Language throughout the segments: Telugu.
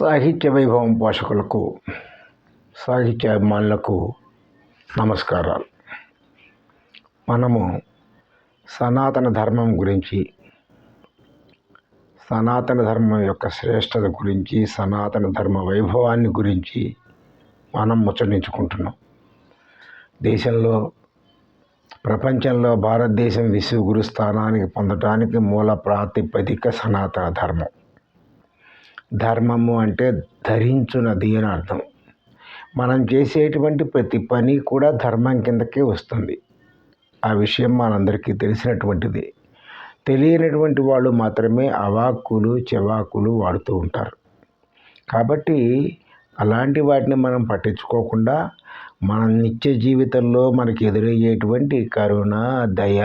సాహిత్య వైభవం పోషకులకు సాహిత్య అభిమానులకు నమస్కారాలు. మనము సనాతన ధర్మం గురించి సనాతన ధర్మం యొక్క శ్రేష్టత గురించి సనాతన ధర్మ వైభవాన్ని గురించి మనం ముచ్చటించుకుంటున్నాం. దేశంలో ప్రపంచంలో భారతదేశం విశ్వగురు స్థానానికి పొందటానికి మూల ప్రాతిపదిక సనాతన ధర్మం. ధర్మము అంటే ధరించున్నది అని అర్థం. మనం చేసేటువంటి ప్రతి పని కూడా ధర్మం కిందకే వస్తుంది. ఆ విషయం మనందరికీ తెలిసినటువంటిది. తెలియనటువంటి వాళ్ళు మాత్రమే అవాక్కులు చెవాకులు వాడుతూ ఉంటారు. కాబట్టి అలాంటి వాటిని మనం పట్టించుకోకుండా మన నిత్య జీవితంలో మనకి ఎదురయ్యేటువంటి కరుణ దయ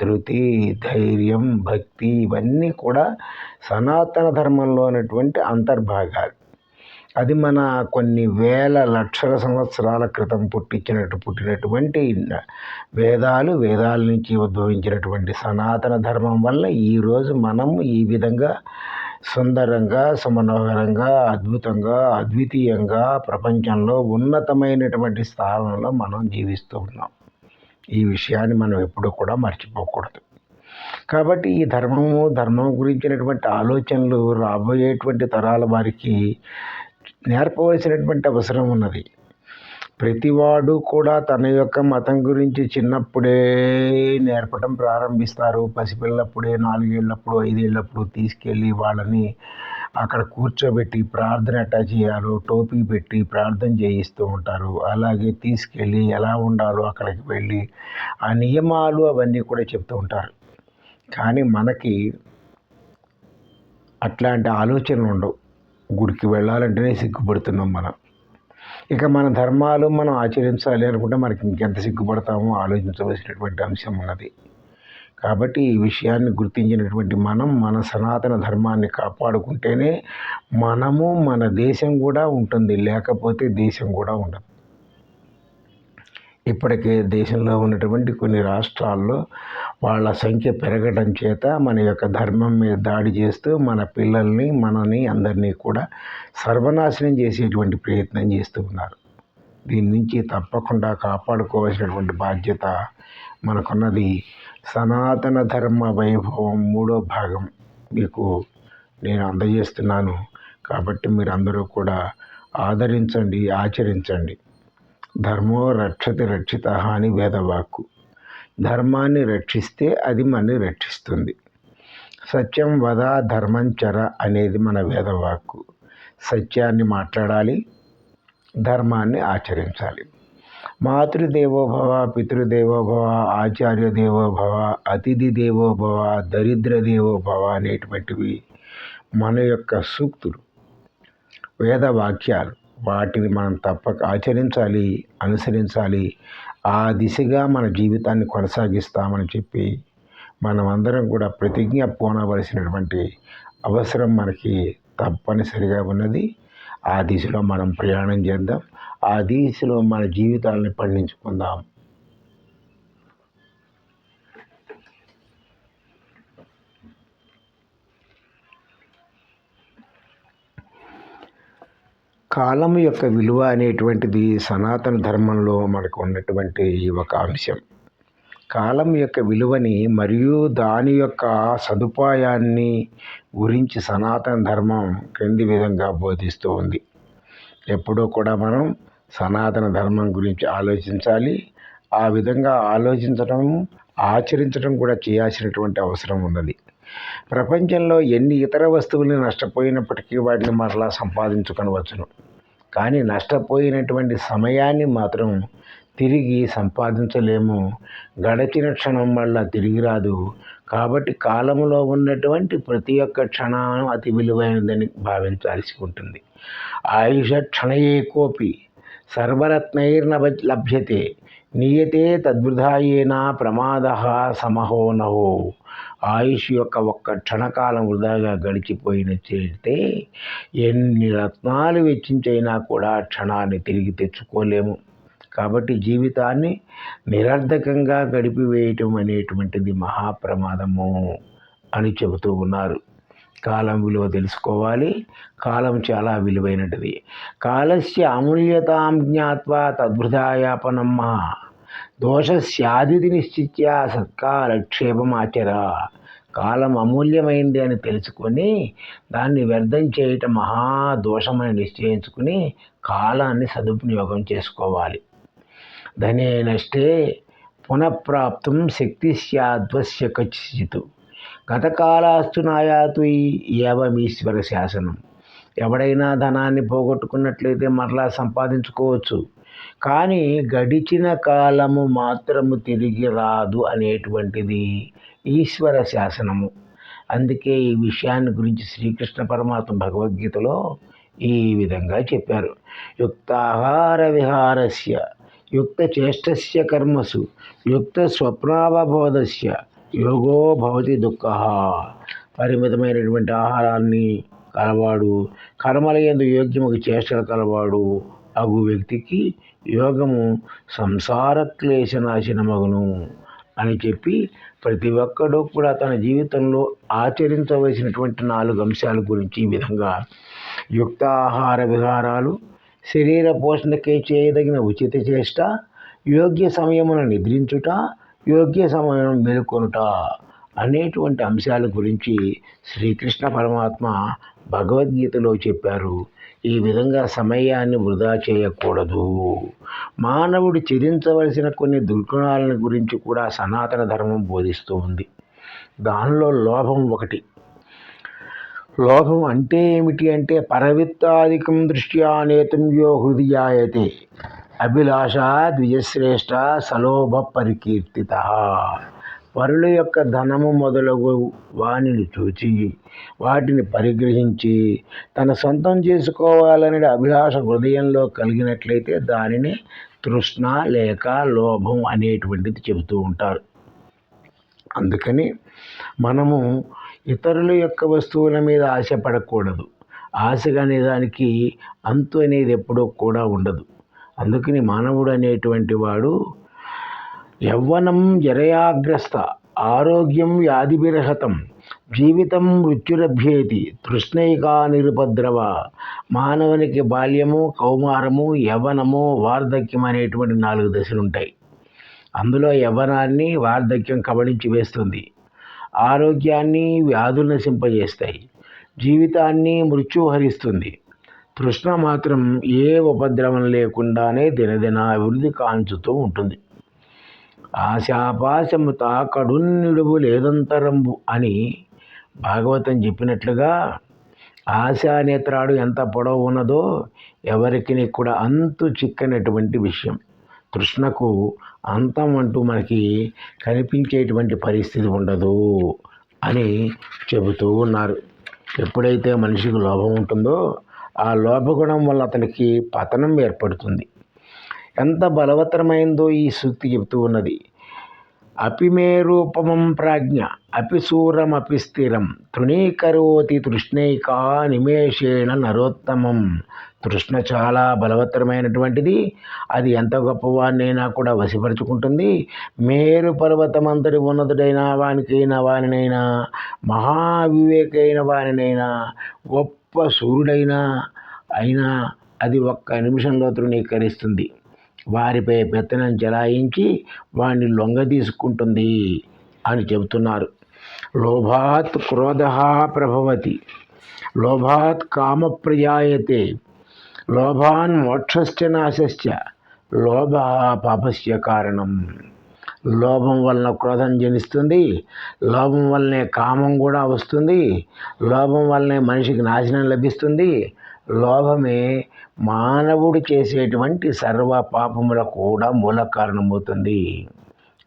ధృతి ధైర్యం భక్తి ఇవన్నీ కూడా సనాతన ధర్మంలో ఉన్నటువంటి అంతర్భాగాలు. అది మన కొన్ని వేల లక్షల సంవత్సరాల క్రితం పుట్టించినట్టు పుట్టినటువంటి వేదాలు వేదాల నుంచి ఉద్భవించినటువంటి సనాతన ధర్మం వల్ల ఈరోజు మనం ఈ విధంగా సుందరంగా సుమనోహరంగా అద్భుతంగా అద్వితీయంగా ప్రపంచంలో ఉన్నతమైనటువంటి స్థానంలో మనం జీవిస్తూ ఉన్నాం. ఈ విషయాన్ని మనం ఎప్పుడూ కూడా మర్చిపోకూడదు. కాబట్టి ఈ ధర్మము ధర్మం గురించినటువంటి ఆలోచనలు రాబోయేటువంటి తరాల వారికి నేర్పవలసినటువంటి అవసరం ఉన్నది. ప్రతివాడు కూడా తన యొక్క మతం గురించి చిన్నప్పుడే నేర్పడం ప్రారంభిస్తారు. పసిపిల్లప్పుడే నాలుగేళ్ళప్పుడు ఐదేళ్ళప్పుడు తీసుకెళ్ళి వాళ్ళని అక్కడ కూర్చోబెట్టి ప్రార్థన ఎట్టా చేయాలో టోపీ పెట్టి ప్రార్థన చేయిస్తూ ఉంటారు. అలాగే తీసుకెళ్ళి ఎలా ఉండాలో అక్కడికి వెళ్ళి ఆ నియమాలు అవన్నీ కూడా చెప్తూ ఉంటారు. కానీ మనకి అట్లాంటి ఆలోచనలు ఉండవు. గుడికి వెళ్ళాలంటేనే సిగ్గుపడుతున్నాం మనం. ఇక మన ధర్మాలు మనం ఆచరించాలి అనుకుంటే మనకి ఇంకెంత సిగ్గుపడతామో ఆలోచించవలసినటువంటి అంశం ఉన్నది. కాబట్టి ఈ విషయాన్ని గుర్తించినటువంటి మనం మన సనాతన ధర్మాన్ని కాపాడుకుంటేనే మనము మన దేశం కూడా ఉంటుంది. లేకపోతే దేశం కూడా ఉండదు. ఇప్పటికే దేశంలో ఉన్నటువంటి కొన్ని రాష్ట్రాల్లో వాళ్ళ సంఖ్య పెరగడం చేత మన యొక్క ధర్మం మీద దాడి చేస్తూ మన పిల్లల్ని మనని అందరినీ కూడా సర్వనాశనం చేసేటువంటి ప్రయత్నం చేస్తూ ఉన్నారు. దీని నుంచి తప్పకుండా కాపాడుకోవాల్సినటువంటి బాధ్యత మనకున్నది సనాతన ధర్మ వైభవం మూడో భాగం. మీకు నేను అందజేస్తున్నాను. కాబట్టి మీరు అందరూ కూడా ఆదరించండి ఆచరించండి. ధర్మో రక్షతి రక్షిత అని వేదవాక్కు. ధర్మాన్ని రక్షిస్తే అది మనని రక్షిస్తుంది. సత్యం వద ధర్మం చర అనేది మన వేదవాక్కు. సత్యాన్ని మాట్లాడాలి ధర్మాన్ని ఆచరించాలి. మాతృదేవోభవ పితృదేవోభవ ఆచార్య దేవోభవ అతిథి దేవోభవ దరిద్ర దేవోభవ అనేటువంటివి మన యొక్క సూక్తులు వేదవాక్యాలు. వాటిని మనం తప్పక ఆచరించాలి అనుసరించాలి. ఆ దిశగా మన జీవితాన్ని కొనసాగిస్తామని చెప్పి మనమందరం కూడా ప్రతిజ్ఞ పోనవలసినటువంటి అవసరం మనకి తప్పనిసరిగా ఉన్నది. ఆ దిశలో మనం ప్రయాణం చేద్దాం. ఆ దిశలో మన జీవితాలను పండించుకుందాం. కాలం యొక్క విలువ అనేటువంటిది సనాతన ధర్మంలో మనకు ఉన్నటువంటి ఒక అంశం. కాలం యొక్క విలువని మరియు దాని యొక్క సదుపాయాన్ని గురించి సనాతన ధర్మం క్రింది విధంగా బోధిస్తూ ఉంది. ఎప్పుడూ కూడా మనం సనాతన ధర్మం గురించి ఆలోచించాలి. ఆ విధంగా ఆలోచించడం ఆచరించడం కూడా చేయాల్సినటువంటి అవసరం ఉన్నది. ప్రపంచంలో ఎన్ని ఇతర వస్తువుల్ని నష్టపోయినప్పటికీ వాటిని మరలా సంపాదించుకొనవచ్చును. కానీ నష్టపోయినటువంటి సమయాన్ని మాత్రం తిరిగి సంపాదించలేము. గడిచిన క్షణం వల్ల తిరిగి రాదు. కాబట్టి కాలంలో ఉన్నటువంటి ప్రతి ఒక్క క్షణం అతి విలువైనదని భావించాల్సి ఉంటుంది. ఆయుష క్షణయే కోపి సర్వరత్నైర్న లభ్యతే నియతే తద్వృధాయేన ప్రమాద సమహోనహో ఆయుష్ యొక్క ఒక్క క్షణకాలం వృధాగా గడిచిపోయిన ఎన్ని రత్నాలు వెచ్చించైనా కూడా క్షణాన్ని తిరిగి తెచ్చుకోలేము. కాబట్టి జీవితాన్ని నిరర్ధకంగా గడిపివేయటం అనేటువంటిది మహాప్రమాదము అని చెబుతూ ఉన్నారు. కాలం విలువ తెలుసుకోవాలి. కాలం చాలా విలువైనటిది కాలస్య అమూల్యతాం జ్ఞాత్వా తద్భృతాయాపనమ్మ దోషస్యాదితి నిశ్చిత్య సత్కాలక్షేపమాచర కాలం అమూల్యమైంది అని తెలుసుకొని దాన్ని వ్యర్థం చేయటం మహా దోషమని నిశ్చయించుకుని కాలాన్ని సదుపయోగం చేసుకోవాలి. ధనే నష్టే పునఃప్రాప్తం శక్తి స్యాద్వస్య కచ్చితు. గతకాలాస్తు నాయాతు ఏవమీశ్వర శాసనం. ఎవడైనా ధనాన్ని పోగొట్టుకున్నట్లయితే మరలా సంపాదించుకోవచ్చు. కానీ గడిచిన కాలము మాత్రము తిరిగి రాదు అనేటువంటిది ఈశ్వర శాసనము. అందుకే ఈ విషయాన్ని గురించి శ్రీకృష్ణ పరమాత్మ భగవద్గీతలో ఈ విధంగా చెప్పారు. యుక్తాహార విహారస్య యుక్త చేష్టస్య కర్మసు యుక్త స్వప్నావబోధస్య యోగో భవతి దుఃఖ. పరిమితమైనటువంటి ఆహారాన్ని కలవాడు కర్మల యోగ్యముకు చేష్టలు కలవాడు అగు వ్యక్తికి యోగము సంసార క్లేశనాశనమగును అని చెప్పి ప్రతి ఒక్కడూ కూడా తన జీవితంలో ఆచరించవలసినటువంటి నాలుగు అంశాల గురించి ఈ విధంగా యుక్తాహార విహారాలు శరీర పోషణకే చేయదగిన ఉచిత చేష్ట యోగ్య సమయమున నిద్రించుట యోగ్య సమయం మేల్కొనుట అనేటువంటి అంశాల గురించి శ్రీకృష్ణ పరమాత్మ భగవద్గీతలో చెప్పారు. ఈ విధంగా సమయాన్ని వృధా చేయకూడదు. మానవుడు చెదించవలసిన కొన్ని దుర్గుణాలను గురించి కూడా సనాతన ధర్మం బోధిస్తూ ఉంది. దానిలో లోభం ఒకటి. లోభం అంటే ఏమిటి అంటే పరవిత్తాదికం దృష్ట్యా నేతం యో హృదయాయతే అభిలాష ద్విజశ్రేష్ఠ సలోభ పరికీర్తిత. పరుల యొక్క ధనము మొదలగు వానిని చూచి వాటిని పరిగ్రహించి తన సొంతం చేసుకోవాలనే అభిలాష హృదయంలో కలిగినట్లయితే దానిని తృష్ణ లేక లోభం అనేటువంటిది చెబుతూ ఉంటారు. అందుకని మనము ఇతరుల యొక్క వస్తువుల మీద ఆశపడకూడదు. ఆశగా అనే దానికి అంతు అనేది ఎప్పుడూ కూడా ఉండదు. అందుకని మానవుడు అనేటువంటి వాడు యవ్వనం జరయాగ్రస్త ఆరోగ్యం వ్యాధిభిరహతం జీవితం మృత్యురభ్యేతి తృష్ణైకా నిరుపద్రవ మానవునికి బాల్యము కౌమారము యవ్వనము వార్ధక్యం అనేటువంటి నాలుగు దశలు ఉంటాయి అందులో యవ్వనాన్ని వార్ధక్యం కబళించి వేస్తుంది. ఆరోగ్యాన్ని వ్యాధులు నశింపజేస్తాయి. జీవితాన్ని మృత్యు హరిస్తుంది తృష్ణ మాత్రం ఏ ఉపద్రవం లేకుండానే దినదిన అభివృద్ధి కాంచుతూ ఉంటుంది. ఆశాపాశము తాకడున్నిడువు లేదంతరంబు అని భాగవతం చెప్పినట్లుగా ఆశానేత్రాడు ఎంత పొడవు ఉన్నదో ఎవరికి కూడా అంతు చిక్కనటువంటి విషయం. తృష్ణకు అంతం అంటూ మనకి కనిపించేటువంటి పరిస్థితి ఉండదు అని చెబుతూ ఉన్నారు. ఎప్పుడైతే మనిషికి లోభం ఉంటుందో ఆ లోభగుణం వల్ల అతనికి పతనం ఏర్పడుతుంది. ఎంత బలవత్తరమైందో ఈ సూక్తి చెబుతూ ఉన్నది. అపిమేరూపమం ప్రాజ్ఞ అపిశూరం అపిస్థిరం స్థిరం తృణీకరోతి తృష్ణైకా నిమేషేణ నరోత్తమం. తృష్ణ చాలా బలవత్తరమైనటువంటిది. అది ఎంత గొప్పవాడినైనా కూడా వశపరుచుకుంటుంది. మేరు పర్వతమంతటి ఉన్నతుడైన వానికైనా వానినైనా మహావివేకైన వానినైనా గొప్ప సూర్యుడైనా అయినా అది ఒక్క నిమిషంలో తృణీకరిస్తుంది. వారిపై పెత్తనం చెలాయించి వాడిని లొంగ తీసుకుంటుంది అని చెబుతున్నారు. లోభాత్ క్రోధ ప్రభవతి. లోభాత్ కామప్రియాయతే లోభాన్ మోక్షశ్చ నాశశ్చ. లోభ పాపస్య కారణం. లోభం వలన క్రోధం జనిస్తుంది. లోభం వల్లనే కామం కూడా వస్తుంది. లోభం వల్లనే మనిషికి నాశనం లభిస్తుంది. లోభమే మానవుడు చేసేటువంటి సర్వ పాపముల కూడా మూల కారణమవుతుంది.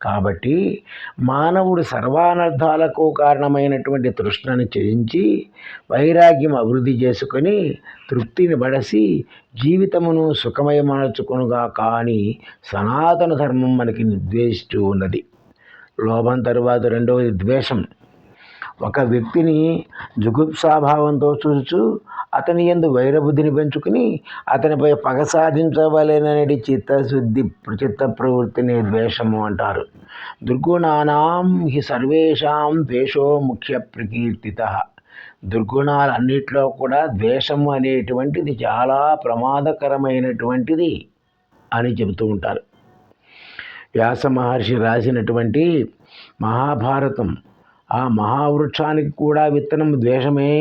కాబట్టి మానవుడు సర్వానర్థాలకు కారణమైనటువంటి తృష్ణను చేయించి వైరాగ్యం అభివృద్ధి చేసుకొని తృప్తిని పడసి జీవితమును సుఖమయమర్చుకొనుగా కానీ సనాతన ధర్మం మనకి నిర్దేశిస్తూ ఉన్నది. లోభం తరువాత రెండవది ద్వేషం. ఒక వ్యక్తిని జుగుప్సాభావంతో చూచు అతని ఎందు వైరబుద్ధిని పెంచుకుని అతనిపై పగ సాధించవలెనని చిత్తశుద్ధి చిత్త ప్రవృత్తిని ద్వేషము అంటారు. దుర్గుణానాం హి సర్వేషాం ద్వేషో ముఖ్య ప్రకీర్తిత. దుర్గుణాలన్నిటిలో కూడా ద్వేషము అనేటువంటిది చాలా ప్రమాదకరమైనటువంటిది అని చెబుతూ ఉంటారు. వ్యాస మహర్షి రాసినటువంటి మహాభారతం ఆ మహావృక్షానికి కూడా విత్తనం ద్వేషమే.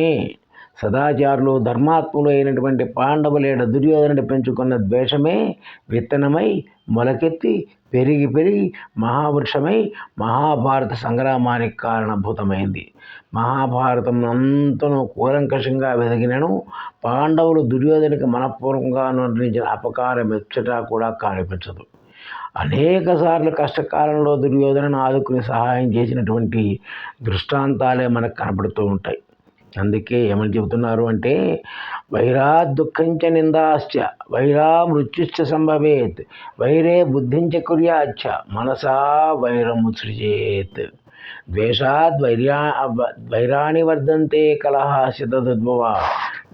సదాచారులు ధర్మాత్ములు అయినటువంటి పాండవులేడ దుర్యోధనుడు పెంచుకున్న ద్వేషమే విత్తనమై మొలకెత్తి పెరిగి పెరిగి మహావృక్షమై మహాభారత సంగ్రామానికి కారణభూతమైంది. మహాభారతం అంతను కూలంకషంగా వెదిగినను పాండవులు దుర్యోధనికి మనపూర్వకంగా నిర్ణయించిన అపకారం ఎచ్చటా కూడా కనిపించదు. అనేక సార్లు కష్టకాలంలో దుర్యోధనను ఆదుకుని సహాయం చేసినటువంటి దృష్టాంతాలే మనకు కనబడుతూ ఉంటాయి. అందుకే ఏమని చెబుతున్నారు అంటే వైరా దుఃఖంచ నిందాశ్చ వైరా మృత్యుశ్చ సంభవేత్ వైరే బుద్ధించ కుర్యాచ్చ మనసా వైరము సృజేత్. ద్వేషాద్ వైరా వైరాణి వర్ధంతే కలహ శతదుద్భవ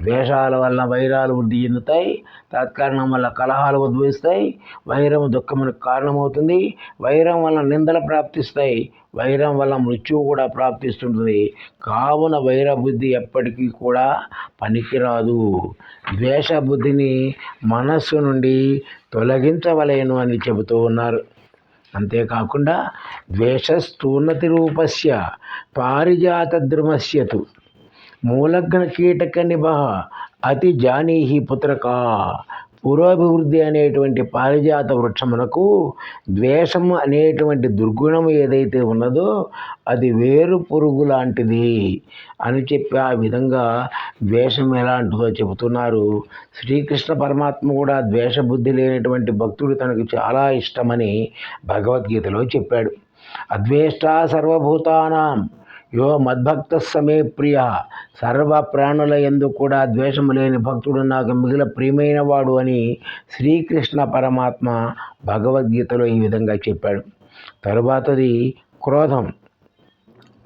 ద్వేషాల వల్ల వైరాలు వృద్ధి చెందుతాయి. తత్కారణం వల్ల కలహాలు ఉద్భవిస్తాయి. వైరం దుఃఖమునకు కారణమవుతుంది. వైరం వల్ల నిందలు ప్రాప్తిస్తాయి. వైరం వల్ల మృత్యువు కూడా ప్రాప్తిస్తుంటుంది. కావున వైర బుద్ధి ఎప్పటికీ కూడా పనికిరాదు. ద్వేష బుద్ధిని మనస్సు నుండి తొలగించవలేను అని చెబుతూ ఉన్నారు. అంతేకాకుండా ద్వేషస్తూర్ణతి రూపస్య పారిజాత ద్రుమస్యతు మూలగ్న కీటక నిభ అతి జానీహి పుత్రకా పురోభివృద్ధి అనేటువంటి పారిజాత వృక్షమునకు ద్వేషము అనేటువంటి దుర్గుణం ఏదైతే ఉన్నదో అది వేరు పురుగు లాంటిది అని చెప్పి ఆ విధంగా ద్వేషం ఎలాంటిదో చెబుతున్నారు. శ్రీకృష్ణ పరమాత్మ కూడా ద్వేషబుద్ధి లేనటువంటి భక్తుడు తనకు చాలా ఇష్టమని భగవద్గీతలో చెప్పాడు. అద్వేష్ట సర్వభూతానాం యో మద్భక్త సమే ప్రియ. సర్వ ప్రాణుల ఎందు కూడా ద్వేషము లేని భక్తుడు నాకు మిగిల ప్రియమైన వాడు అని శ్రీకృష్ణ పరమాత్మ భగవద్గీతలో ఈ విధంగా చెప్పాడు. తరువాతది క్రోధం.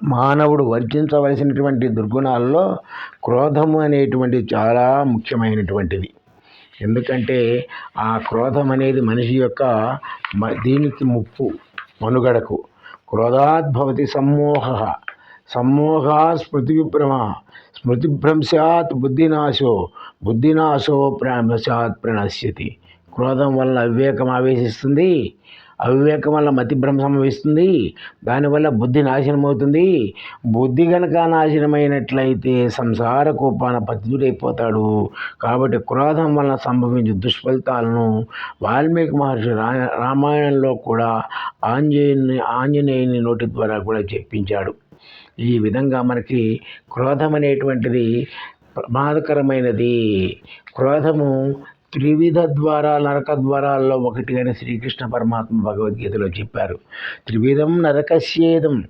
మానవుడు వర్జించవలసినటువంటి దుర్గుణాల్లో క్రోధము అనేటువంటి చాలా ముఖ్యమైనటువంటిది. ఎందుకంటే ఆ క్రోధం అనేది మనిషి యొక్క దీనికి ముప్పు మనుగడకు. క్రోధాద్భవతి సమ్మోహ. సమ్మోహా స్మృతి స్మృతిభ్రంశాత్ బుద్ధినాశో బుద్ధినాశో ప్రాంశాత్ ప్రణశ్యతి. క్రోధం వల్ల అవివేకం ఆవేశిస్తుంది. అవివేకం వల్ల మతిభ్రం సంభవిస్తుంది. దానివల్ల బుద్ధి నాశనం అవుతుంది బుద్ధి కనుక నాశనమైనట్లయితే సంసార కోపాన పతితుడైపోతాడు. కాబట్టి క్రోధం వల్ల సంభవించే దుష్ఫలితాలను వాల్మీకి మహర్షి రా రామాయణంలో కూడా ఆంజనేయుని ఆంజనేయుని నోటి ద్వారా కూడా చెప్పించాడు. ఈ విధంగా మనకి క్రోధం అనేటువంటిది ప్రమాదకరమైనది. క్రోధము త్రివిధ ద్వారా నరక ద్వారాల్లో ఒకటి అని శ్రీకృష్ణ పరమాత్మ భగవద్గీతలో చెప్పారు. త్రివిధం నరకస్యేదం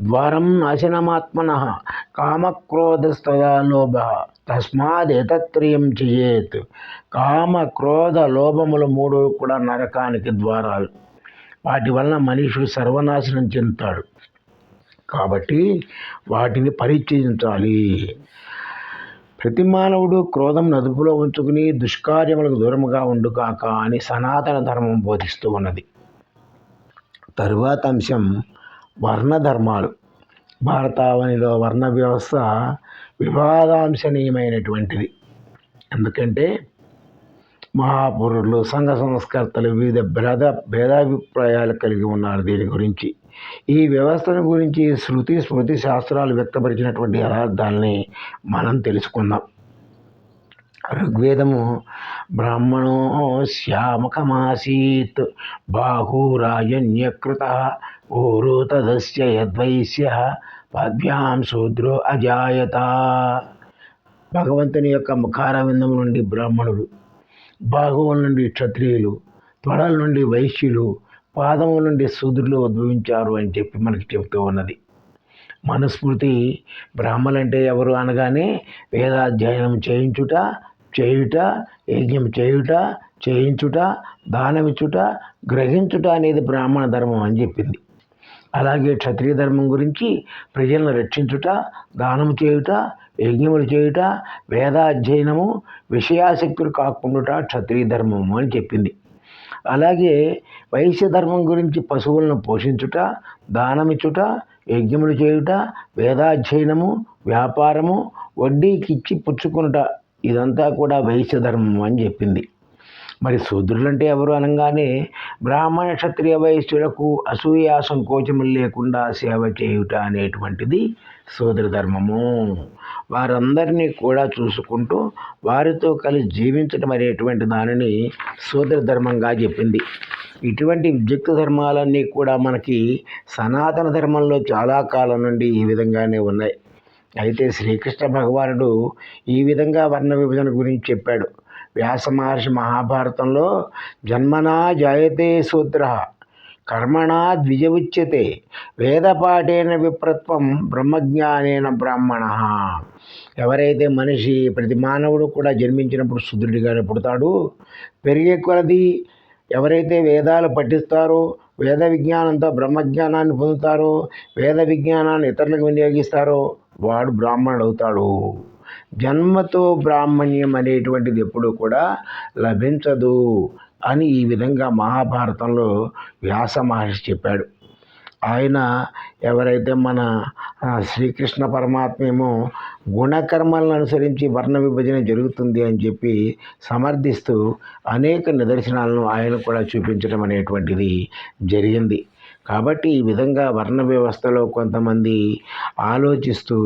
ద్వారం నాశనమాత్మన కామక్రోధస్తలోభ తస్మాదేతత్రయం చేయేత్. కామ క్రోధ లోభములు మూడు కూడా నరకానికి ద్వారాలు. వాటి వలన మనుషుడు సర్వనాశనం చెందుతాడు. కాబట్టి వాటిని పరిచయించాలి ప్రతి మానవుడు క్రోధం నదుపులో ఉంచుకుని దుష్కార్యములకు దూరముగా ఉండుగాక అని సనాతన ధర్మం బోధిస్తూ ఉన్నది. తరువాత అంశం వర్ణ ధర్మాలు భారతావనిలో వర్ణ వ్యవస్థ వివాదాంశనీయమైనటువంటిది. ఎందుకంటే మహాపురులు సంఘ సంస్కర్తలు వివిధ భేద భేదాభిప్రాయాలు కలిగి ఉన్నారు దీని గురించి. ఈ వ్యవస్థను గురించి శృతి స్మృతి శాస్త్రాలు వ్యక్తపరిచినటువంటి యథార్థాలని మనం తెలుసుకుందాం. ఋగ్వేదము బ్రాహ్మణో శ్యామకమాసీత్ బాహూరాజన్యకృత ఊరు తదస్య యద్వైశ్య పద్భ్యాం శూద్రో అజాయత. భగవంతుని యొక్క ముఖారవిందం నుండి బ్రాహ్మణులు బాహువుల నుండి క్షత్రియులు త్వరల నుండి వైశ్యులు పాదము నుండి శూద్రులు ఉద్భవించారు అని చెప్పి మనకి చెబుతూ ఉన్నది. మనుస్మృతి బ్రాహ్మలంటే ఎవరు అనగానే వేదాధ్యయనం చేయించుట చేయుట యజ్ఞం చేయుట చేయించుట దానమిచ్చుట గ్రహించుట అనేది బ్రాహ్మణ ధర్మం అని చెప్పింది. అలాగే క్షత్రియ ధర్మం గురించి ప్రజలను రక్షించుట దానం చేయుట యజ్ఞములు చేయుట వేదాధ్యయనము విషయాసక్తులు కాకుండా క్షత్రియ ధర్మము అని చెప్పింది. అలాగే వైశ్య ధర్మం గురించి పశువులను పోషించుట దానమిచ్చుట యజ్ఞములు చేయుట వేదాధ్యయనము వ్యాపారము వడ్డీకిచ్చి పుచ్చుకునుట ఇదంతా కూడా వైశ్య ధర్మం అని చెప్పింది. మరి శూద్రులంటే ఎవరు అనగానే బ్రాహ్మణ క్షత్రియ వయస్సులకు అసూయ సంకోచములు లేకుండా సేవ చేయుట అనేటువంటిది శూద్ర ధర్మము. వారందరినీ కూడా చూసుకుంటూ వారితో కలిసి జీవించడం అనేటువంటి దానిని శూద్ర ధర్మంగా చెప్పింది. ఇటువంటి విద్యుక్త ధర్మాలన్నీ కూడా మనకి సనాతన ధర్మంలో చాలా కాలం నుండి ఈ విధంగానే ఉన్నాయి. అయితే శ్రీకృష్ణ భగవానుడు ఈ విధంగా వర్ణ విభజన గురించి చెప్పాడు. వ్యాస మహర్షి మహాభారతంలో జన్మనా జాయతే సూత్ర కర్మణా ద్విజవుచ్యతే వేదపాఠేన విప్రత్వం బ్రహ్మజ్ఞానేన బ్రాహ్మణ. ఎవరైతే మనిషి ప్రతి మానవుడు కూడా జన్మించినప్పుడు శుద్ధుడిగానే పుడతాడు. పెరిగే కొలది ఎవరైతే వేదాలు పఠిస్తారో వేద విజ్ఞానంతో బ్రహ్మజ్ఞానాన్ని పొందుతారో వేద విజ్ఞానాన్ని ఇతరులకు వినియోగిస్తారో వాడు బ్రాహ్మణుడు అవుతాడు జన్మతో బ్రాహ్మణ్యం అనేటువంటిది ఎప్పుడూ కూడా లభించదు అని ఈ విధంగా మహాభారతంలో వ్యాస మహర్షి చెప్పాడు. ఆయన ఎవరైతే మన శ్రీకృష్ణ పరమాత్మేమో గుణకర్మలను అనుసరించి వర్ణ విభజన జరుగుతుంది అని చెప్పి సమర్థిస్తూ అనేక నిదర్శనాలను ఆయన కూడా చూపించడం అనేటువంటిది జరిగింది. కాబట్టి ఈ విధంగా వర్ణ వ్యవస్థలో కొంతమంది ఆలోచిస్తూ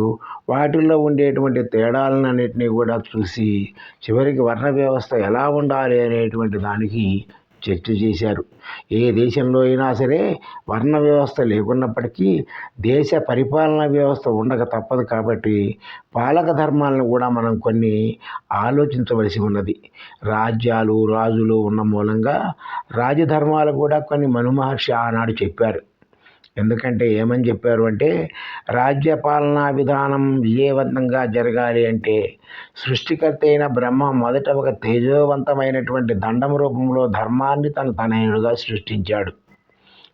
వాటిల్లో ఉండేటువంటి తేడాలన్నింటినీ కూడా చూసి చివరికి వర్ణ వ్యవస్థ ఎలా ఉండాలి అనేటువంటి దానికి చర్చ చేశారు. ఏ దేశంలో అయినా సరే వర్ణ వ్యవస్థ లేకున్నప్పటికీ దేశ పరిపాలన వ్యవస్థ ఉండక తప్పదు కాబట్టి పాలక ధర్మాలను కూడా మనం కొన్ని ఆలోచించవలసి ఉన్నది. రాజ్యాలు రాజులు ఉన్న మూలంగా రాజధర్మాలు కూడా కొన్ని మనుమహర్షి ఆనాడు చెప్పారు. ఎందుకంటే ఏమని చెప్పారు అంటే రాజ్య పాలనా విధానం విజయవంతంగా జరగాలి అంటే సృష్టికర్త అయిన బ్రహ్మ మొదట ఒక తేజోవంతమైనటువంటి దండం రూపంలో ధర్మాన్ని తన తనయుడుగా సృష్టించాడు.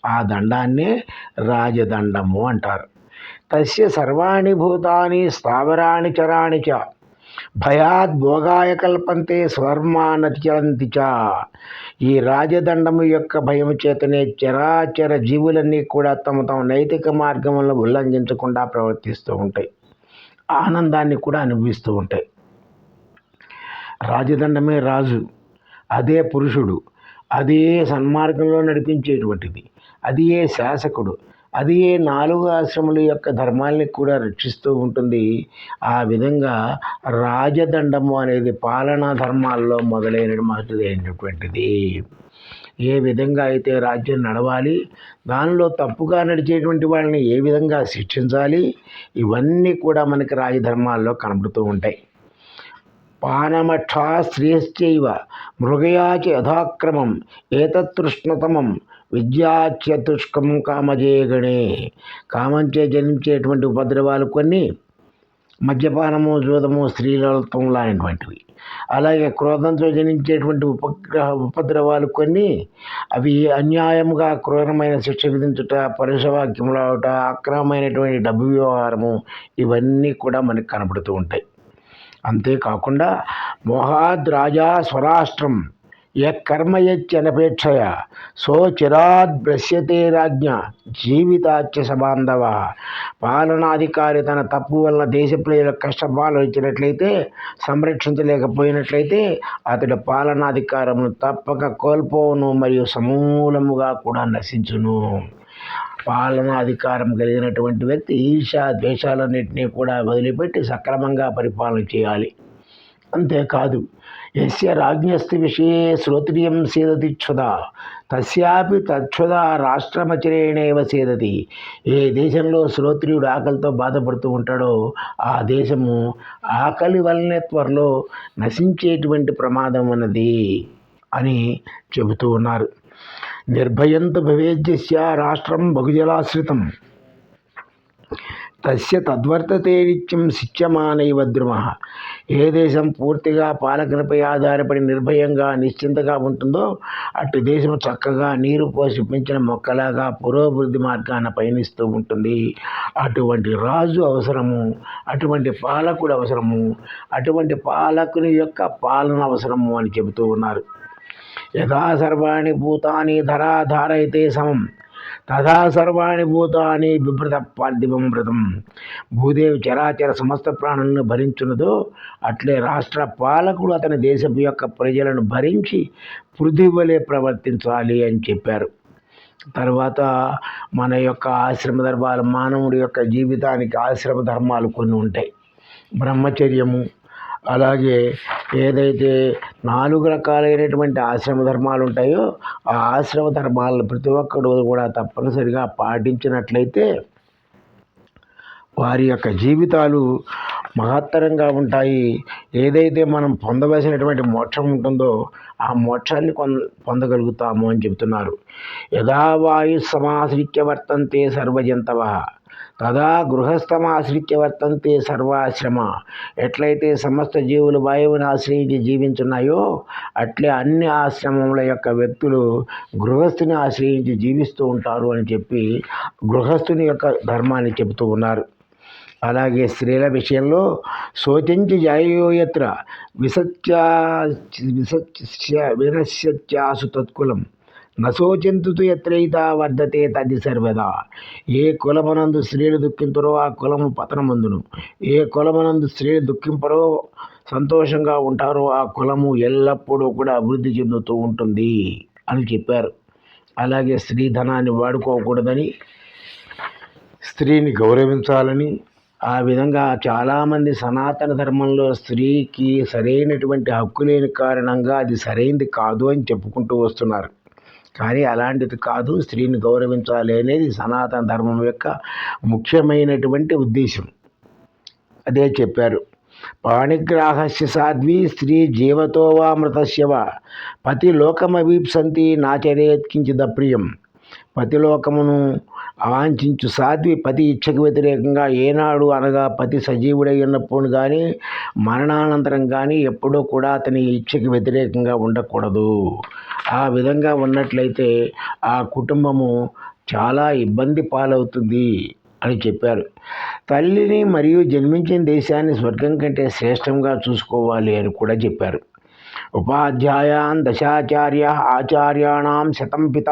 ఆ దండాన్నే రాజదండము అంటారు. తస్య సర్వాణి భూతాని స్థావరాణి చరాణి చ భయాద్ భోగాయ కల్పంతే స్వర్మానచలంతి చ ఈ రాజదండము యొక్క భయము చేతనే చరాచర జీవులన్నీ కూడా తమ తమ నైతిక మార్గంలో ఉల్లంఘించకుండా ప్రవర్తిస్తూ ఉంటాయి. ఆనందాన్ని కూడా అనుభవిస్తూ ఉంటాయి. రాజదండమే రాజు అదే పురుషుడు అదే సన్మార్గంలో నడిపించేటువంటిది అది ఏ శాసకుడు అది ఏ నాలుగు ఆశ్రముల యొక్క ధర్మాల్ని కూడా రక్షిస్తూ ఉంటుంది. ఆ విధంగా రాజదండము అనేది పాలనా ధర్మాల్లో మొదలైన మొదలైనటువంటిది ఏ విధంగా అయితే రాజ్యం నడవాలి దానిలో తప్పుగా నడిచేటువంటి వాళ్ళని ఏ విధంగా శిక్షించాలి ఇవన్నీ కూడా మనకి రాజధర్మాల్లో కనబడుతూ ఉంటాయి. పానమఠా శ్రేయశ్చైవ మృగయాచ యథాక్రమం ఏతతృష్ణతమం విద్యాచతుష్కం కామజేగణే కామంచే జన్మించేటువంటి ఉపద్రవాలు కొన్ని మద్యపానము జూదము స్త్రీలత్వం లాంటివి అలాగే క్రోధంతో జనించేటువంటి ఉపగ్రహ ఉపద్రవాలు కొన్ని అవి అన్యాయముగా క్రూరమైన శిక్ష విధించుట పరుషవాక్యములవుట అక్రమమైనటువంటి డబ్బు వ్యవహారము ఇవన్నీ కూడా మనకు కనబడుతూ ఉంటాయి. అంతేకాకుండా మోహాద్ రాజా స్వరాష్ట్రం యకర్మయచ్చనపేక్షయ సో చిరాద్ భ్రశ్యతే రాజ్ఞ జీవితాచ్య సబాంధవ. పాలనాధికారి తన తప్పు వలన దేశ ప్రజలకు కష్టపాలు ఇచ్చినట్లయితే సంరక్షించలేకపోయినట్లయితే అతడి పాలనాధికారమును తప్పక కోల్పోవును మరియు సమూలముగా కూడా నశించును. పాలనాధికారం కలిగినటువంటి వ్యక్తి ఈర్ష ద్వేషాలన్నింటినీ కూడా వదిలిపెట్టి సక్రమంగా పరిపాలన చేయాలి. అంతేకాదు యస్య రాజ్ఞస్తి విషయే శ్రోత్రియం సేదతి క్షుదా తస్యాపి తక్షుదా రాష్ట్రమచరేణేవ సేదతి ఏ దేశంలో శ్రోత్రియుడు ఆకలితో బాధపడుతూ ఉంటాడో ఆ దేశము ఆకలి వల్లనే త్వరలో నశించేటువంటి ప్రమాదం ఉన్నది అని చెబుతూ ఉన్నారు. నిర్భయంతు భవేద్యస్య రాష్ట్రం బహుజలాశ్రితం. తస్య తద్వర్తతే నిత్యం శిత్యమానైవ ద్రుమ. ఏ దేశం పూర్తిగా పాలకులపై ఆధారపడి నిర్భయంగా నిశ్చింతగా ఉంటుందో అటు దేశం చక్కగా నీరు పోసి పెంచిన మొక్కలాగా పురోభివృద్ధి మార్గాన పయనిస్తూ ఉంటుంది. అటువంటి రాజు అవసరము అటువంటి పాలకుడు అవసరము అటువంటి పాలకుని యొక్క పాలన అవసరము అని చెబుతూ ఉన్నారు. యథా సర్వాణి భూతాని ధరాధారైతే సమం. తథా సర్వాణి భూతాని బిభ్రత పార్థివం భూదేవి చరాచర సమస్త ప్రాణులను భరించున్నదో అట్లే రాష్ట్ర పాలకుడు అతని దేశపు యొక్క ప్రజలను భరించి పృథివలే ప్రవర్తించాలి అని చెప్పారు. తర్వాత మన యొక్క ఆశ్రమ ధర్మాలు మానవుడి యొక్క జీవితానికి ఆశ్రమ ధర్మాలు కొన్ని ఉంటాయి. బ్రహ్మచర్యము అలాగే ఏదైతే నాలుగు రకాలైనటువంటి ఆశ్రమ ధర్మాలు ఉంటాయో ఆ ఆశ్రమ ధర్మాలను ప్రతి ఒక్కడు కూడా తప్పనిసరిగా పాటించినట్లయితే వారి యొక్క జీవితాలు మహత్తరంగా ఉంటాయి. ఏదైతే మనం పొందవలసినటువంటి మోక్షం ఉంటుందో ఆ మోక్షాన్ని కొన్ పొందగలుగుతాము అని చెబుతున్నారు. యథావాయు సమాశ్రిత్య వర్తంతే సర్వజంతవ. తదా గృహస్థమాశ్రిత్య వర్తంతే సర్వాశ్రమ. ఎట్లయితే సమస్త జీవులు వాయువుని ఆశ్రయించి జీవించున్నాయో అట్లే అన్ని ఆశ్రమముల యొక్క వ్యక్తులు గృహస్థుని ఆశ్రయించి జీవిస్తూ ఉంటారు అని చెప్పి గృహస్థుని యొక్క ధర్మాన్ని చెబుతూ ఉన్నారు. అలాగే స్త్రీల విషయంలో శోచించి జాయోయత్ర విసత్యా విసత్య వినశ్యత్యాసు తత్కులం. నశోచింతు ఎత్రైతా వర్ధతే తది సర్వదా. ఏ కులమనందు స్త్రీలు దుఃఖింపరో ఆ కులము పతనమందును. ఏ కులమనందు స్త్రీలు దుఃఖింపరో సంతోషంగా ఉంటారో ఆ కులము ఎల్లప్పుడూ కూడా అభివృద్ధి చెందుతూ ఉంటుంది అని చెప్పారు. అలాగే స్త్రీ ధనాన్ని వాడుకోకూడదని స్త్రీని గౌరవించాలని ఆ విధంగా చాలామంది సనాతన ధర్మంలో స్త్రీకి సరైనటువంటి హక్కు లేని కారణంగా అది సరైనది కాదు అని చెప్పుకుంటూ వస్తున్నారు. కానీ అలాంటిది కాదు స్త్రీని గౌరవించాలి అనేది సనాతన ధర్మం యొక్క ముఖ్యమైనటువంటి ఉద్దేశం. అదే చెప్పారు. పాణిగ్రాహస్య సాధ్వి స్త్రీ జీవతో వా మృతస్యవ పతి లోకమవీప్సంతి నాచరేత్ కించిద ప్రియం పతిలోకమును అవాంఛించు సాధ్వి పతి ఇచ్చకు వ్యతిరేకంగా ఏనాడు అనగా పతి సజీవుడై ఉన్నప్పుడు కానీ మరణానంతరం కానీ ఎప్పుడూ కూడా అతని ఇచ్చకి వ్యతిరేకంగా ఉండకూడదు. ఆ విధంగా ఉన్నట్లయితే ఆ కుటుంబము చాలా ఇబ్బంది పాలవుతుంది అని చెప్పారు. తల్లిని మరియు జన్మించిన దేశాన్ని స్వర్గం కంటే శ్రేష్టంగా చూసుకోవాలి అని కూడా చెప్పారు. ఉపాధ్యాయాన్ దశాచార్య ఆచార్యాణం శతం పిత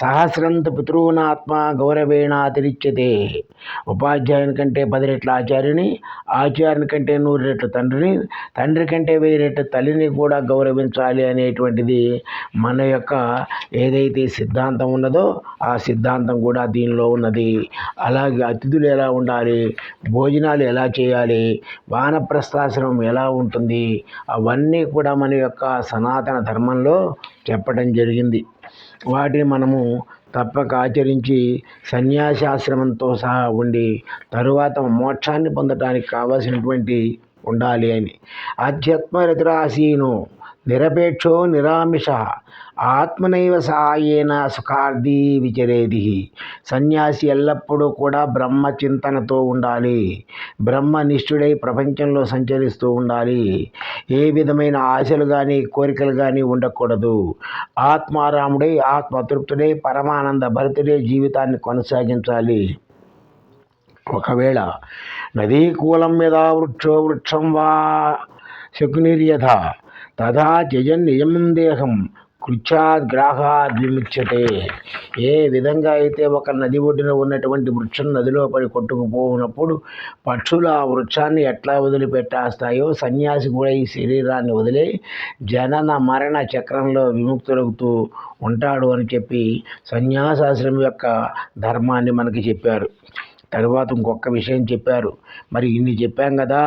సహస్రంత పితృనాత్మ గౌరవేణాతిరిచ్యతే ఉపాధ్యాయుని కంటే పది రెట్ల ఆచార్యుని ఆచార్యుని కంటే నూరు రెట్ల తండ్రిని తండ్రి కంటే వెయ్యి రెట్ల తల్లిని కూడా గౌరవించాలి అనేటువంటిది మన యొక్క ఏదైతే సిద్ధాంతం ఉన్నదో ఆ సిద్ధాంతం కూడా దీనిలో ఉన్నది. అలాగే అతిథులు ఎలా ఉండాలి? భోజనాలు ఎలా చేయాలి? వానప్రస్థాశ్రమం ఎలా ఉంటుంది? అవన్నీ కూడా మన యొక్క సనాతన ధర్మంలో చెప్పడం జరిగింది. వాటిని మనము తప్పక ఆచరించి సన్యాసాశ్రమంతో సహా ఉండి తరువాత మోక్షాన్ని పొందటానికి కావలసినటువంటి ఉండాలి అని. ఆధ్యాత్మ రతిరాసీను నిరపేక్షో నిరామిష. ఆత్మనైవ సహాయేన సుఖార్థి విచరేది. సన్యాసి ఎల్లప్పుడూ కూడా బ్రహ్మ చింతనతో ఉండాలి. బ్రహ్మ నిష్ఠుడై ప్రపంచంలో సంచరిస్తూ ఉండాలి. ఏ విధమైన ఆశలు కానీ కోరికలు కానీ ఉండకూడదు. ఆత్మారాముడై ఆత్మతృప్తుడై పరమానంద భరితుడే జీవితాన్ని కొనసాగించాలి. ఒకవేళ నదీకూలం మీద వృక్షో వృక్షం వా శకునిర్యథ. తదా త్యజన్ నిజం దేహం కృచ్ఛాద్గ్రాహాద్ విముచ్యతే ఏ విధంగా అయితే ఒక నది ఒడ్డున ఉన్నటువంటి వృక్షం నదిలో పడి కొట్టుకుపోయినప్పుడు పక్షులు ఆ వృక్షాన్ని ఎట్లా వదిలిపెట్టేస్తాయో సన్యాసి కూడా ఈ శరీరాన్ని వదిలే జనన మరణ చక్రంలో విముక్తులవుతూ ఉంటాడు అని చెప్పి సన్యాసాశ్రమం యొక్క ధర్మాన్ని మనకి చెప్పారు. తరువాత ఇంకొక విషయం చెప్పారు. మరి ఇన్ని చెప్పాం కదా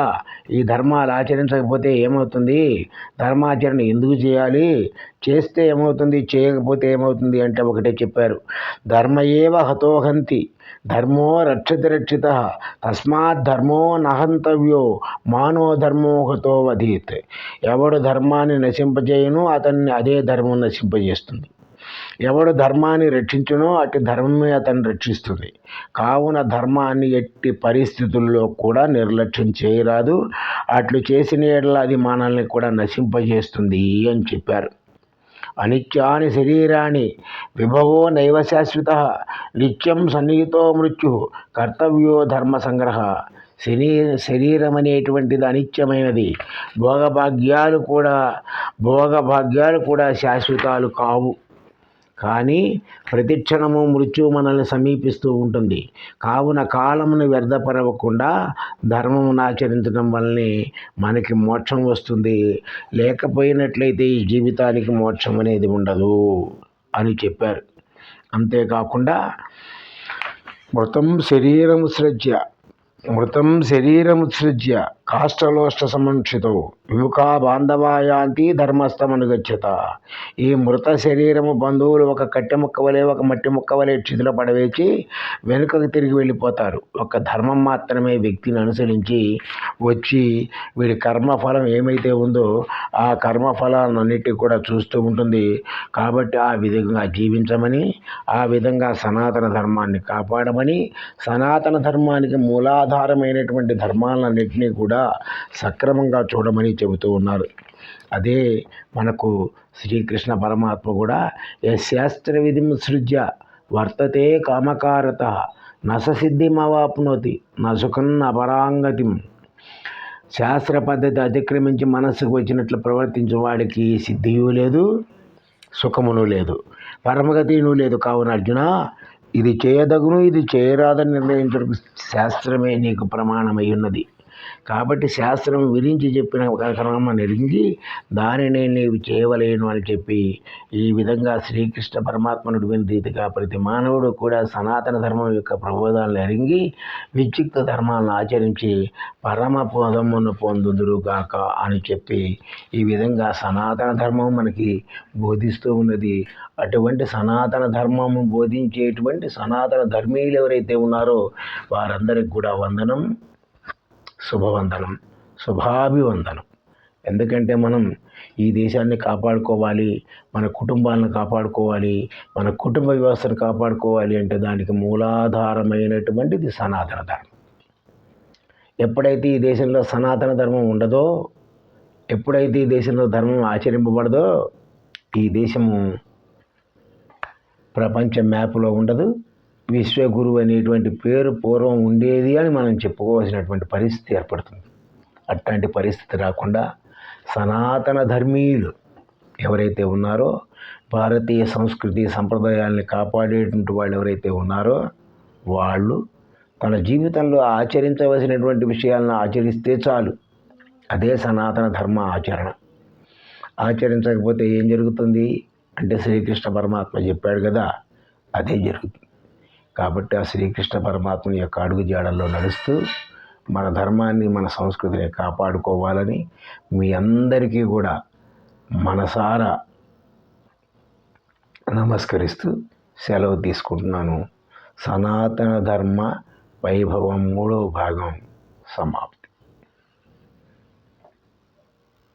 ఈ ధర్మాలు ఆచరించకపోతే ఏమవుతుంది? ధర్మాచరణ ఎందుకు చేయాలి? చేస్తే ఏమవుతుంది? చేయకపోతే ఏమవుతుంది? అంటే ఒకటే చెప్పారు. ధర్మయేవ హతోహంతి ధర్మో రక్షతి రక్షిత తస్మాత్ ధర్మో నహంతవ్యో మానో ధర్మో హతో వధీత్ ఎవడు ధర్మాన్ని నశింపజేయను అతన్ని అదే ధర్మం నశింపజేస్తుంది. ఎవడు ధర్మాన్ని రక్షించునో అటు ధర్మమే అతన్ని రక్షిస్తుంది. కావున ధర్మాన్ని ఎట్టి పరిస్థితుల్లో కూడా నిర్లక్ష్యం చేయరాదు. అట్లు చేసిన ఎడల అది మనల్ని కూడా నశింపజేస్తుంది అని చెప్పారు. అనిత్యాని శరీరాన్ని విభవో నైవ శాశ్వత. నిత్యం సన్నిహితో మృత్యు కర్తవ్యో ధర్మ సంగ్రహ. శరీ శరీరం అనేటువంటిది అనిత్యమైనది. భోగభాగ్యాలు కూడా భోగభాగ్యాలు కూడా శాశ్వతాలు కావు. కానీ ప్రతిక్షణము మృత్యువు మనల్ని సమీపిస్తూ ఉంటుంది. కావున కాలమును వ్యర్థపరవకుండా ధర్మమును ఆచరించడం వల్లనే మనకి మోక్షం వస్తుంది. లేకపోయినట్లయితే ఈ జీవితానికి మోక్షం అనేది ఉండదు అని చెప్పారు. అంతేకాకుండా మృతం శరీరము సృజ్య మృతం శరీరముత్సృజ్య కాష్టలోష్ట సమంక్షితో యువకా బాంధవాయాంతి ధర్మస్థమనుగచ్చత. ఈ మృత శరీరము బంధువులు ఒక కట్టె ముక్క వలె ఒక మట్టి ముక్క వలె క్షితిలో పడవేసి వెనుకకు తిరిగి వెళ్ళిపోతారు. ఒక ధర్మం మాత్రమే వ్యక్తిని అనుసరించి వచ్చి వీడి కర్మఫలం ఏమైతే ఉందో ఆ కర్మఫలాలన్నిటి కూడా చూస్తూ ఉంటుంది. కాబట్టి ఆ విధంగా జీవించమని ఆ విధంగా సనాతన ధర్మాన్ని కాపాడమని సనాతన ధర్మానికి మూలాధారమైనటువంటి ధర్మాలన్నింటినీ కూడా సక్రమంగా చూడమని చెబుతూ ఉన్నారు. అదే మనకు శ్రీకృష్ణ పరమాత్మ కూడా శాస్త్ర విధిం సృజ్య వర్తతే కామకారత నససిద్ధిమవాప్నోతి నసుకన్న అపరాంగతిం శాస్త్ర పద్ధతి అతిక్రమించి మనస్సుకు వచ్చినట్లు ప్రవర్తించిన వాడికి సిద్ధియు లేదు సుఖమును లేదు పరమగతిను లేదు. కావున అర్జున ఇది చేయదగును ఇది చేయరాదని నిర్ణయించడం శాస్త్రమే నీకు ప్రమాణమై ఉన్నది. కాబట్టి శాస్త్రం విరించి చెప్పిన కర్మ నెరిగి దానిని నీవు చేయవలేను అని చెప్పి ఈ విధంగా శ్రీకృష్ణ పరమాత్మనుడు రీతిగా ప్రతి మానవుడు కూడా సనాతన ధర్మం యొక్క ప్రబోధాలను ఎరిగి విచిక్త ధర్మాలను ఆచరించి పరమ పదమును పొందుదురుగాక అని చెప్పి ఈ విధంగా సనాతన ధర్మం మనకి బోధిస్తూ ఉన్నది. అటువంటి సనాతన ధర్మము బోధించేటువంటి సనాతన ధర్మీయులు ఎవరైతే ఉన్నారో వారందరికి కూడా వందనం. శుభవందనం శుభాభివందనం. ఎందుకంటే మనం ఈ దేశాన్ని కాపాడుకోవాలి మన కుటుంబాలను కాపాడుకోవాలి మన కుటుంబ వ్యవస్థను కాపాడుకోవాలి అంటే దానికి మూలాధారమైనటువంటిది సనాతన ధర్మం. ఎప్పుడైతే ఈ దేశంలో సనాతన ధర్మం ఉండదో ఎప్పుడైతే ఈ దేశంలో ధర్మం ఆచరింపబడదో ఈ దేశము ప్రపంచ మ్యాప్లో ఉండదు. విశ్వగురు అనేటువంటి పేరు పూర్వం ఉండేది అని మనం చెప్పుకోవాల్సినటువంటి పరిస్థితి ఏర్పడుతుంది. అట్లాంటి పరిస్థితి రాకుండా సనాతన ధర్మీయులు ఎవరైతే ఉన్నారో భారతీయ సంస్కృతి సంప్రదాయాల్ని కాపాడేటువంటి వాళ్ళు ఎవరైతే ఉన్నారో వాళ్ళు తన జీవితంలో ఆచరించవలసినటువంటి విషయాలను ఆచరిస్తే చాలు. అదే సనాతన ధర్మ ఆచరణ. ఆచరించకపోతే ఏం జరుగుతుంది? అంటే శ్రీకృష్ణ పరమాత్మ చెప్పాడు కదా అదే జరుగుతుంది. కాబట్టి ఆ శ్రీకృష్ణ పరమాత్మని యొక్క అడుగు జాడల్లో నడుస్తూ మన ధర్మాన్ని మన సంస్కృతిని కాపాడుకోవాలని మీ అందరికీ కూడా మనసారా నమస్కరిస్తూ సెలవు తీసుకుంటున్నాను. సనాతన ధర్మ వైభవం మూడవ భాగం సమాప్తం.